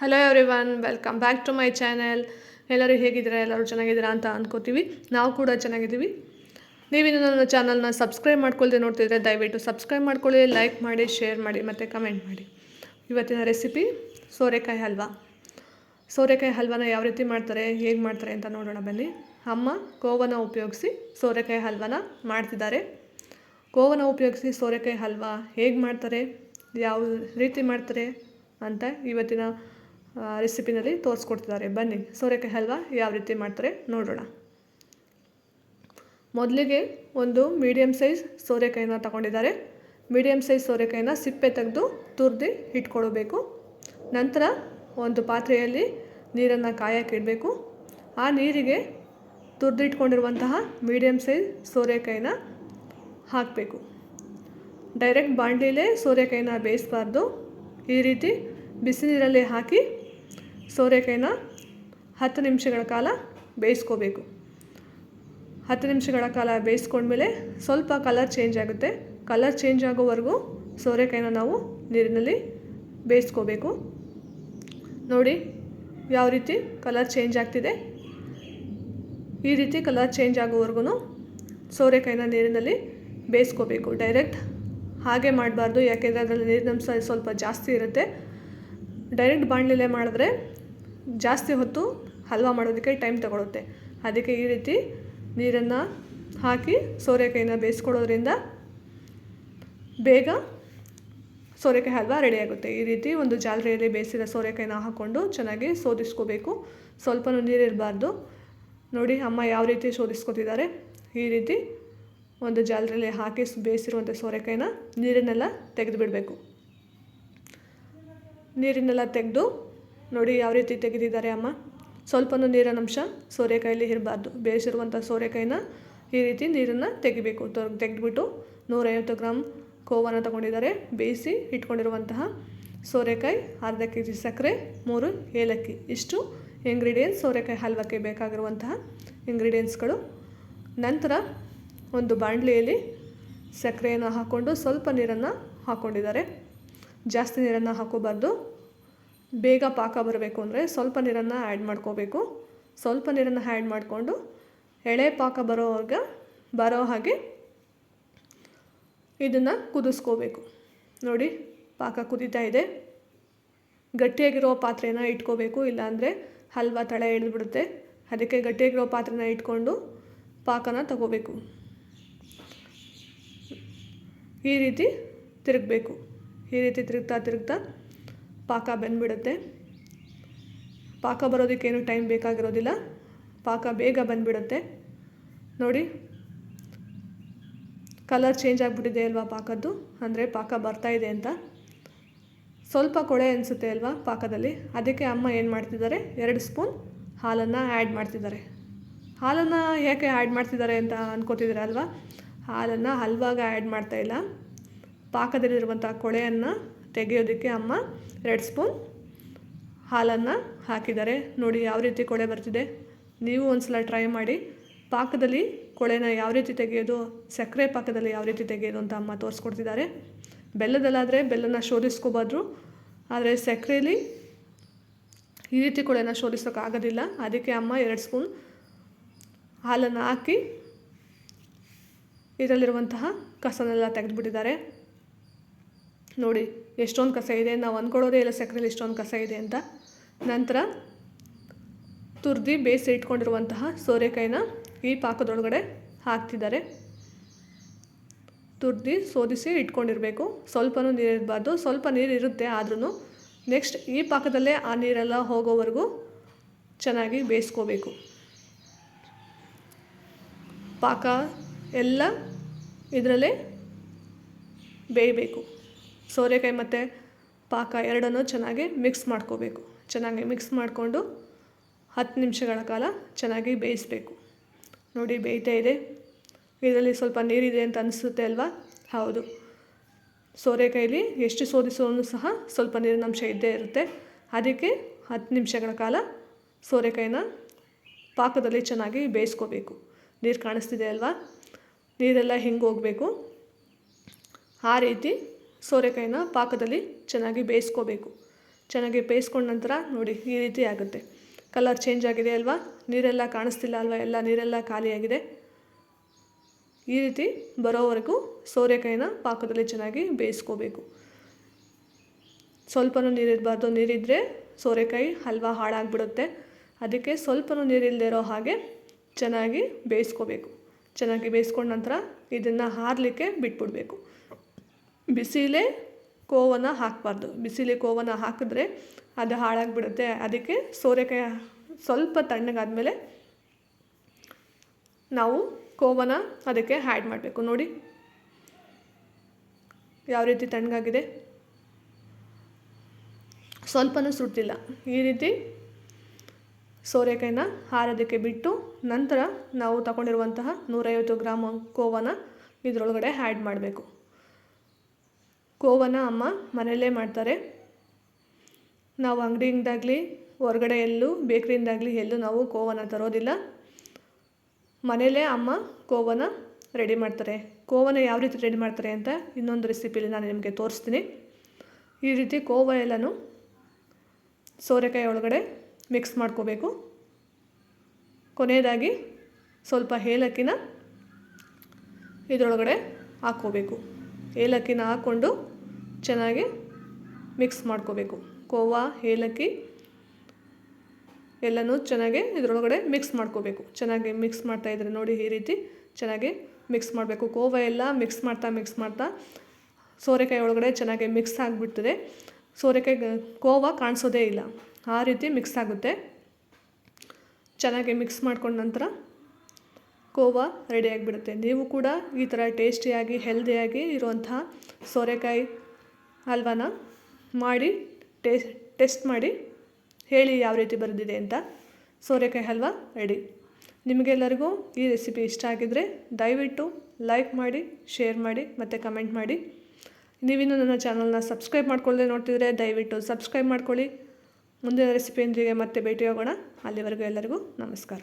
Hello everyone welcome back to my channel ಎಲ್ಲರೂ ಹೇಗಿದ್ದೀರಾ? ಎಲ್ಲರೂ ಚೆನ್ನಾಗಿದ್ದೀರಾ ಅಂತ ಅಂದ್ಕೋತೀವಿ ನಾವು ಕೂಡ ಚೆನ್ನಾಗಿದ್ದೀವಿ. ನೀವಿನ್ನು ನನ್ನ ಚಾನಲ್ನ ಸಬ್ಸ್ಕ್ರೈಬ್ ಮಾಡ್ಕೊಳ್ಳದೆ ನೋಡ್ತಿದ್ರೆ ದಯವಿಟ್ಟು ಸಬ್ಸ್ಕ್ರೈಬ್ ಮಾಡ್ಕೊಳ್ಳಿ ಲೈಕ್ ಮಾಡಿ ಶೇರ್ ಮಾಡಿ, ಮತ್ತು ಕಮೆಂಟ್ ಮಾಡಿ. ಇವತ್ತಿನ ರೆಸಿಪಿ ಸೋರೆಕಾಯಿ ಹಲ್ವಾ. ಸೋರೆಕಾಯಿ ಹಲ್ವಾನ ಯಾವ ರೀತಿ ಮಾಡ್ತಾರೆ, ಹೇಗೆ ಮಾಡ್ತಾರೆ ಅಂತ ನೋಡೋಣ ಬನ್ನಿ. ಅಮ್ಮ ಕೋವನ ಉಪಯೋಗಿಸಿ ಸೋರೆಕಾಯಿ ಹಲ್ವಾನ ಮಾಡ್ತಿದ್ದಾರೆ. ಕೋವನ ಉಪಯೋಗಿಸಿ ಸೋರೆಕಾಯಿ ಹಲ್ವಾ ಹೇಗೆ ಮಾಡ್ತಾರೆ, ಯಾವ ರೀತಿ ಮಾಡ್ತಾರೆ ಅಂತ ಇವತ್ತಿನ ರೆಸಿಪಿನಲ್ಲಿ ತೋರಿಸ್ಕೊಡ್ತಿದ್ದಾರೆ ಬನ್ನಿ, ಸೋರೆಕಾಯಿ ಹಲ್ವಾ ಯಾವ ರೀತಿ ಮಾಡ್ತಾರೆ ನೋಡೋಣ. ಮೊದಲಿಗೆ ಒಂದು ಮೀಡಿಯಮ್ ಸೈಜ್ ಸೋರೆಕಾಯಿನ ತಗೊಂಡಿದ್ದಾರೆ. ಮೀಡಿಯಮ್ ಸೈಜ್ ಸೋರೆಕಾಯಿನ ಸಿಪ್ಪೆ ತೆಗೆದು ತುರ್ದು ಇಟ್ಕೊಳ್ಬೇಕು. ನಂತರ ಒಂದು ಪಾತ್ರೆಯಲ್ಲಿ ನೀರನ್ನು ಕಾಯಕ್ಕೆ ಇಡಬೇಕು. ಆ ನೀರಿಗೆ ತುರಿದಿಟ್ಕೊಂಡಿರುವಂತಹ ಮೀಡಿಯಮ್ ಸೈಜ್ ಸೋರೆಕಾಯಿನ ಹಾಕಬೇಕು. ಡೈರೆಕ್ಟ್ ಬಾಣಲಿಲೇ ಸೋರೆಕಾಯಿನ ಬೇಯಿಸಬಾರ್ದು. ಈ ರೀತಿ ಬಿಸಿ ನೀರಲ್ಲಿ ಹಾಕಿ ಸೋರೆಕಾಯಿನ ಹತ್ತು ನಿಮಿಷಗಳ ಕಾಲ ಬೇಯಿಸ್ಕೋಬೇಕು. ಹತ್ತು ನಿಮಿಷಗಳ ಕಾಲ ಬೇಯಿಸ್ಕೊಂಡ್ಮೇಲೆ ಸ್ವಲ್ಪ ಕಲರ್ ಚೇಂಜ್ ಆಗುತ್ತೆ. ಕಲರ್ ಚೇಂಜ್ ಆಗೋವರೆಗೂ ಸೋರೆಕಾಯಿನ ನಾವು ನೀರಿನಲ್ಲಿ ಬೇಯಿಸ್ಕೋಬೇಕು. ನೋಡಿ ಯಾವ ರೀತಿ ಕಲರ್ ಚೇಂಜ್ ಆಗ್ತಿದೆ. ಈ ರೀತಿ ಕಲರ್ ಚೇಂಜ್ ಆಗೋವರೆಗೂ ಸೋರೆಕಾಯಿನ ನೀರಿನಲ್ಲಿ ಬೇಯಿಸ್ಕೋಬೇಕು. ಡೈರೆಕ್ಟ್ ಹಾಗೆ ಮಾಡಬಾರ್ದು, ಯಾಕೆಂದರೆ ಅದರಲ್ಲಿ ನೀರಿನಂಶ ಸ್ವಲ್ಪ ಜಾಸ್ತಿ ಇರುತ್ತೆ. ಡೈರೆಕ್ಟ್ ಬಾಣಲೆಲೆ ಮಾಡಿದ್ರೆ ಜಾಸ್ತಿ ಹೊತ್ತು ಹಲ್ವಾ ಮಾಡೋದಕ್ಕೆ ಟೈಮ್ ತಗೊಳುತ್ತೆ. ಅದಕ್ಕೆ ಈ ರೀತಿ ನೀರನ್ನು ಹಾಕಿ ಸೋರೆಕಾಯಿನ ಬೇಯಿಸ್ಕೊಡೋದ್ರಿಂದ ಬೇಗ ಸೋರೆಕಾಯಿ ಹಲ್ವಾ ರೆಡಿಯಾಗುತ್ತೆ. ಈ ರೀತಿ ಒಂದು ಜಾಲರಿಯಲ್ಲಿ ಬೇಯಿಸಿದ ಸೋರೆಕಾಯಿನ ಹಾಕ್ಕೊಂಡು ಚೆನ್ನಾಗಿ ಶೋಧಿಸ್ಕೋಬೇಕು ಸ್ವಲ್ಪನೂ ನೀರಿರಬಾರ್ದು ನೋಡಿ ಅಮ್ಮ ಯಾವ ರೀತಿ ಶೋಧಿಸ್ಕೊತಿದ್ದಾರೆ ಈ ರೀತಿ ಒಂದು ಜಾಲರಿಯಲ್ಲಿ ಹಾಕಿ ಬೇಯಿಸಿರುವಂಥ ಸೋರೆಕಾಯಿನ ನೀರನ್ನೆಲ್ಲ ತೆಗೆದು ಬಿಡಬೇಕು ನೀರನ್ನೆಲ್ಲ ತೆಗೆದು ನೋಡಿ ಯಾವ ರೀತಿ ತೆಗೆದಿದ್ದಾರೆ ಅಮ್ಮ. ಸ್ವಲ್ಪನೂ ನೀರಿನ ಅಂಶ ಸೋರೆಕಾಯಲ್ಲಿ ಇರಬಾರ್ದು. ಬೇಯಿಸಿರುವಂಥ ಸೋರೆಕಾಯಿನ ಈ ರೀತಿ ನೀರನ್ನು ತೆಗಿಬೇಕು. ತೆಗೆದ್ಬಿಟ್ಟು ನೂರೈವತ್ತು ಗ್ರಾಮ್ ಕೋವನ್ನು ತಗೊಂಡಿದ್ದಾರೆ. ಬೇಯಿಸಿ ಇಟ್ಕೊಂಡಿರುವಂತಹ ಸೋರೆಕಾಯಿ ಅರ್ಧ ಕೆ ಜಿ ಸಕ್ಕರೆ, ಮೂರು ಏಲಕ್ಕಿ. ಇಷ್ಟು ಇಂಗ್ರೀಡಿಯೆಂಟ್ಸ್ ಸೋರೆಕಾಯಿ ಹಲ್ವಕ್ಕೆ ಬೇಕಾಗಿರುವಂತಹ ಇಂಗ್ರೀಡಿಯೆಂಟ್ಸ್ಗಳು ನಂತರ ಒಂದು ಬಾಣಲೆಯಲ್ಲಿ ಸಕ್ಕರೆಯನ್ನು ಹಾಕ್ಕೊಂಡು ಸ್ವಲ್ಪ ನೀರನ್ನು ಹಾಕ್ಕೊಂಡಿದ್ದಾರೆ ಜಾಸ್ತಿ ನೀರನ್ನು ಹಾಕೋಬಾರ್ದು. ಬೇಗ ಪಾಕ ಬರಬೇಕು ಅಂದರೆ ಸ್ವಲ್ಪ ನೀರನ್ನು ಆ್ಯಡ್ ಮಾಡ್ಕೋಬೇಕು. ಸ್ವಲ್ಪ ನೀರನ್ನು ಆ್ಯಡ್ ಮಾಡಿಕೊಂಡು ಎಳೆ ಪಾಕ ಬರೋವಾಗ ಬರೋ ಹಾಗೆ ಇದನ್ನು ಕುದಿಸ್ಕೋಬೇಕು. ನೋಡಿ, ಪಾಕ ಕುದೀತಾ ಇದೆ. ಗಟ್ಟಿಯಾಗಿರೋ ಪಾತ್ರೆನ ಇಟ್ಕೋಬೇಕು, ಇಲ್ಲಾಂದರೆ ಹಲ್ವಾ ತಳೆ ಎಳೆದ್ಬಿಡುತ್ತೆ. ಅದಕ್ಕೆ ಗಟ್ಟಿಯಾಗಿರೋ ಪಾತ್ರೆನ ಇಟ್ಕೊಂಡು ಪಾಕನ ತಗೋಬೇಕು. ಈ ರೀತಿ ತಿರುಗಬೇಕು. ಈ ರೀತಿ ತಿರುಗ್ತಾ ತಿರುಗ್ತಾ ಪಾಕ ಬಂದ್ಬಿಡುತ್ತೆ. ಪಾಕ ಬರೋದಕ್ಕೇನು ಟೈಮ್ ಬೇಕಾಗಿರೋದಿಲ್ಲ. ಪಾಕ ಬೇಗ ಬಂದ್ಬಿಡುತ್ತೆ. ನೋಡಿ ಕಲರ್ ಚೇಂಜ್ ಆಗಿಬಿಟ್ಟಿದೆ ಅಲ್ವಾ ಪಾಕದ್ದು? ಅಂದರೆ ಪಾಕ ಬರ್ತಾ ಇದೆ ಅಂತ. ಸ್ವಲ್ಪ ಕೊಳೆ ಅನಿಸುತ್ತೆ ಅಲ್ವಾ ಪಾಕದಲ್ಲಿ? ಅದಕ್ಕೆ ಅಮ್ಮ ಏನು ಮಾಡ್ತಿದ್ದಾರೆ? ಎರಡು ಸ್ಪೂನ್ ಹಾಲನ್ನು ಆ್ಯಡ್ ಮಾಡ್ತಿದ್ದಾರೆ. ಹಾಲನ್ನು ಯಾಕೆ ಆ್ಯಡ್ ಮಾಡ್ತಿದ್ದಾರೆ ಅಂತ ಅನ್ಕೋತಿದ್ದೀರ ಅಲ್ವಾ? ಹಾಲನ್ನು ಹಲ್ವಾಗ ಆ್ಯಡ್ ಮಾಡ್ತಾಯಿಲ್ಲ ಪಾಕದಲ್ಲಿರುವಂಥ ಕೊಳೆಯನ್ನು ತೆಗೆಯೋದಕ್ಕೆ ಅಮ್ಮ ಎರಡು ಸ್ಪೂನ್ ಹಾಲನ್ನು ಹಾಕಿದ್ದಾರೆ. ನೋಡಿ ಯಾವ ರೀತಿ ಕೊಳೆ ಬರ್ತಿದೆ. ನೀವು ಒಂದು ಟ್ರೈ ಮಾಡಿ. ಪಾಕದಲ್ಲಿ ಕೊಳೆನ ಯಾವ ರೀತಿ ತೆಗೆಯೋದು, ಸಕ್ಕರೆ ಪಾಕದಲ್ಲಿ ಯಾವ ರೀತಿ ತೆಗೆಯೋದು ಅಂತ ಅಮ್ಮ ತೋರಿಸ್ಕೊಡ್ತಿದ್ದಾರೆ. ಬೆಲ್ಲದಲ್ಲಾದರೆ ಬೆಲ್ಲನ ಶೋಧಿಸ್ಕೋಬಾರ್ದು. ಆದರೆ ಸಕ್ಕರೆಯಲ್ಲಿ ಈ ರೀತಿ ಕೊಳೆನ ಶೋಧಿಸೋಕ್ಕಾಗೋದಿಲ್ಲ ಅದಕ್ಕೆ ಅಮ್ಮ ಎರಡು ಸ್ಪೂನ್ ಹಾಲನ್ನು ಹಾಕಿ, ಇದರಲ್ಲಿರುವಂತಹ ಕಸನೆಲ್ಲ ತೆಗೆದುಬಿಟ್ಟಿದ್ದಾರೆ. ನೋಡಿ, ಎಷ್ಟೊಂದು ಕಸ ಇದೆ, ನಾವು ಅಂದ್ಕೊಳ್ಳೋದೇ ಇಲ್ಲ ಸಕ್ಕರೆಯಲ್ಲಿ ಎಷ್ಟೊಂದು ಕಸ ಇದೆ ಅಂತ. ನಂತರ ತುರ್ದಿ ಬೇಯಿಸಿ ಇಟ್ಕೊಂಡಿರುವಂತಹ ಸೋರೆಕಾಯಿನ ಈ ಪಾಕದೊಳಗಡೆ ಹಾಕ್ತಿದ್ದಾರೆ. ತುರ್ದಿ ಸೋದಿಸಿ ಇಟ್ಕೊಂಡಿರಬೇಕು. ಸ್ವಲ್ಪನೂ ನೀರಿರಬಾರ್ದು ಸ್ವಲ್ಪ ನೀರು ಇರುತ್ತೆ ಆದ್ರೂ ನೆಕ್ಸ್ಟ್ ಈ ಪಾಕದಲ್ಲೇ ಆ ನೀರೆಲ್ಲ ಹೋಗೋವರೆಗೂ ಚೆನ್ನಾಗಿ ಬೇಯಿಸ್ಕೋಬೇಕು. ಪಾಕ ಎಲ್ಲ ಇದರಲ್ಲೇ ಬೇಯಬೇಕು. ಸೋರೆಕಾಯಿ ಮತ್ತು ಪಾಕ ಎರಡನ್ನೂ ಚೆನ್ನಾಗಿ ಮಿಕ್ಸ್ ಮಾಡ್ಕೋಬೇಕು. ಚೆನ್ನಾಗಿ ಮಿಕ್ಸ್ ಮಾಡಿಕೊಂಡು ಹತ್ತು ನಿಮಿಷಗಳ ಕಾಲ ಚೆನ್ನಾಗಿ ಬೇಯಿಸಬೇಕು. ನೋಡಿ ಬೇಯ್ತಾ ಇದೆ. ಇದರಲ್ಲಿ ಸ್ವಲ್ಪ ನೀರಿದೆ ಅಂತ ಅನಿಸುತ್ತೆ ಅಲ್ವಾ? ಹೌದು. ಸೋರೆಕಾಯಲ್ಲಿ ಎಷ್ಟು ಸೋದಿಸೋನು ಸಹ ಸ್ವಲ್ಪ ನೀರಿನ ಅಂಶ ಇದ್ದೇ ಇರುತ್ತೆ. ಅದಕ್ಕೆ ಹತ್ತು ನಿಮಿಷಗಳ ಕಾಲ ಸೋರೆಕಾಯಿನ ಪಾಕದಲ್ಲಿ ಚೆನ್ನಾಗಿ ಬೇಯಿಸ್ಕೋಬೇಕು. ನೀರು ಕಾಣಿಸ್ತಿದೆ ಅಲ್ವಾ? ನೀರೆಲ್ಲ ಹೆಂಗೆ ಹೋಗಬೇಕು. ಆ ರೀತಿ ಸೋರೆಕಾಯಿನ ಪಾಕದಲ್ಲಿ ಚೆನ್ನಾಗಿ ಬೇಯಿಸ್ಕೋಬೇಕು. ಚೆನ್ನಾಗಿ ಬೇಯಿಸ್ಕೊಂಡ ನಂತರ ನೋಡಿ, ಈ ರೀತಿ ಆಗುತ್ತೆ. ಕಲರ್ ಚೇಂಜ್ ಆಗಿದೆ ಅಲ್ವಾ? ನೀರೆಲ್ಲ ಕಾಣಿಸ್ತಿಲ್ಲ ಅಲ್ವಾ? ಎಲ್ಲ ನೀರೆಲ್ಲ ಖಾಲಿಯಾಗಿದೆ. ಈ ರೀತಿ ಬರೋವರೆಗೂ ಸೋರೆಕಾಯಿನ ಪಾಕದಲ್ಲಿ ಚೆನ್ನಾಗಿ ಬೇಯಿಸ್ಕೋಬೇಕು. ಸ್ವಲ್ಪನೂ ನೀರಿರಬಾರ್ದು. ನೀರಿದ್ದರೆ ಸೋರೆಕಾಯಿ ಹಲ್ವಾ ಹಾಳಾಗ್ಬಿಡುತ್ತೆ. ಅದಕ್ಕೆ ಸ್ವಲ್ಪನೂ ನೀರಿಲ್ಲದೆ ಇರೋ ಹಾಗೆ ಚೆನ್ನಾಗಿ ಬೇಯಿಸ್ಕೋಬೇಕು. ಚೆನ್ನಾಗಿ ಬೇಯಿಸ್ಕೊಂಡ ನಂತರ ಇದನ್ನು ಹಾರಲಿಕ್ಕೆ ಬಿಟ್ಬಿಡಬೇಕು. ಬಿಸಿಲೇ ಕೋವನ ಹಾಕಬಾರ್ದು. ಬಿಸಿಲೇ ಕೋವನ ಹಾಕಿದ್ರೆ ಅದು ಹಾಳಾಗಿಬಿಡುತ್ತೆ. ಅದಕ್ಕೆ ಸೋರೆಕಾಯಿ ಸ್ವಲ್ಪ ತಣ್ಣಗಾದಮೇಲೆ ನಾವು ಕೋವನ ಅದಕ್ಕೆ ಹ್ಯಾಡ್ ಮಾಡಬೇಕು. ನೋಡಿ. ಯಾವ ರೀತಿ ತಣ್ಣಗಾಗಿದೆ. ಸ್ವಲ್ಪನೂ ಸುಡ್ತಿಲ್ಲ. ಈ ರೀತಿ ಸೋರೆಕಾಯಿನ ಹಾರೋದಕ್ಕೆ ಬಿಟ್ಟು ನಂತರ ನಾವು ತಗೊಂಡಿರುವಂತಹ ನೂರೈವತ್ತು ಗ್ರಾಮ್ ಕೋವನ ಇದರೊಳಗಡೆ ಆ್ಯಡ್ ಮಾಡಬೇಕು. ಕೋವನ ಅಮ್ಮ ಮನೆಯಲ್ಲೇ ಮಾಡ್ತಾರೆ. ನಾವು ಅಂಗಡಿಯಿಂದಾಗಲಿ ಹೊರಗಡೆ ಎಲ್ಲೂ ಬೇಕ್ರಿಯಿಂದಾಗಲಿ ಎಲ್ಲೂ ನಾವು ಕೋವನ ತರೋದಿಲ್ಲ. ಮನೆಯಲ್ಲೇ ಅಮ್ಮ ಕೋವನ ರೆಡಿ ಮಾಡ್ತಾರೆ. ಕೋವನ ಯಾವ ರೀತಿ ರೆಡಿ ಮಾಡ್ತಾರೆ ಅಂತ ಇನ್ನೊಂದು ರೆಸಿಪಿಲಿ ನಾನು ನಿಮಗೆ ತೋರಿಸ್ತೀನಿ. ಈ ರೀತಿ ಕೋವ ಎಲ್ಲನೂ ಸೋರೆಕಾಯಿ ಒಳಗಡೆ ಮಿಕ್ಸ್ ಮಾಡ್ಕೋಬೇಕು. ಕೊನೆಯದಾಗಿ ಸ್ವಲ್ಪ ಏಲಕ್ಕಿನ ಇದರೊಳಗಡೆ ಹಾಕ್ಕೋಬೇಕು. ಏಲಕ್ಕಿನ ಹಾಕ್ಕೊಂಡು ಚೆನ್ನಾಗಿ ಮಿಕ್ಸ್ ಮಾಡ್ಕೋಬೇಕು. ಕೋವಾ, ಏಲಕ್ಕಿ ಎಲ್ಲನೂ ಚೆನ್ನಾಗಿ ಇದರೊಳಗಡೆ ಮಿಕ್ಸ್ ಮಾಡ್ಕೋಬೇಕು. ಚೆನ್ನಾಗಿ ಮಿಕ್ಸ್ ಮಾಡ್ತಾ ಇದ್ರೆ ನೋಡಿ ಈ ರೀತಿ ಚೆನ್ನಾಗಿ ಮಿಕ್ಸ್ ಮಾಡಬೇಕು. ಕೋವಾ ಎಲ್ಲ ಮಿಕ್ಸ್ ಮಾಡ್ತಾ ಮಿಕ್ಸ್ ಮಾಡ್ತಾ ಸೋರೆಕಾಯಿ ಒಳಗಡೆ ಚೆನ್ನಾಗಿ ಮಿಕ್ಸ್ ಆಗಿಬಿಡ್ತದೆ. ಸೋರೆಕಾಯಿ ಕೋವಾ ಕಾಣಿಸೋದೇ ಇಲ್ಲ. ಆ ರೀತಿ ಮಿಕ್ಸ್ ಆಗುತ್ತೆ. ಚೆನ್ನಾಗಿ ಮಿಕ್ಸ್ ಮಾಡ್ಕೊಂಡ ನಂತರ ಕೋವಾ ರೆಡಿ ಆಗಿಬಿಡುತ್ತೆ. ನೀವು ಕೂಡ ಈ ಥರ ಟೇಸ್ಟಿಯಾಗಿ ಹೆಲ್ದಿಯಾಗಿ ಇರುವಂತಹ ಸೋರೆಕಾಯಿ ಹಲ್ವಾನ ಮಾಡಿ ಟೇಸ್ಟ್ ಟೆಸ್ಟ್ ಮಾಡಿ, ಹೇಳಿ ಯಾವ ರೀತಿ ಬರೆದಿದೆ ಅಂತ. ಸೋರೆಕಾಯಿ ಹಲ್ವಾ ರೆಡಿ ನಿಮಗೆಲ್ಲರಿಗೂ ಈ ರೆಸಿಪಿ ಇಷ್ಟ ಆಗಿದ್ದರೆ ದಯವಿಟ್ಟು ಲೈಕ್ ಮಾಡಿ ಶೇರ್ ಮಾಡಿ, ಮತ್ತು ಕಮೆಂಟ್ ಮಾಡಿ. ನೀವಿನ್ನೂ ನನ್ನ ಚಾನಲ್ನ ಸಬ್ಸ್ಕ್ರೈಬ್ ಮಾಡ್ಕೊಳ್ಳದೆ ನೋಡ್ತಿದ್ರೆ ದಯವಿಟ್ಟು ಸಬ್ಸ್ಕ್ರೈಬ್ ಮಾಡ್ಕೊಳ್ಳಿ. ಮುಂದಿನ ರೆಸಿಪಿಯೊಂದಿಗೆ ಮತ್ತೆ ಭೇಟಿಯಾಗೋಣ. ಅಲ್ಲಿವರೆಗೂ ಎಲ್ಲರಿಗೂ ನಮಸ್ಕಾರ.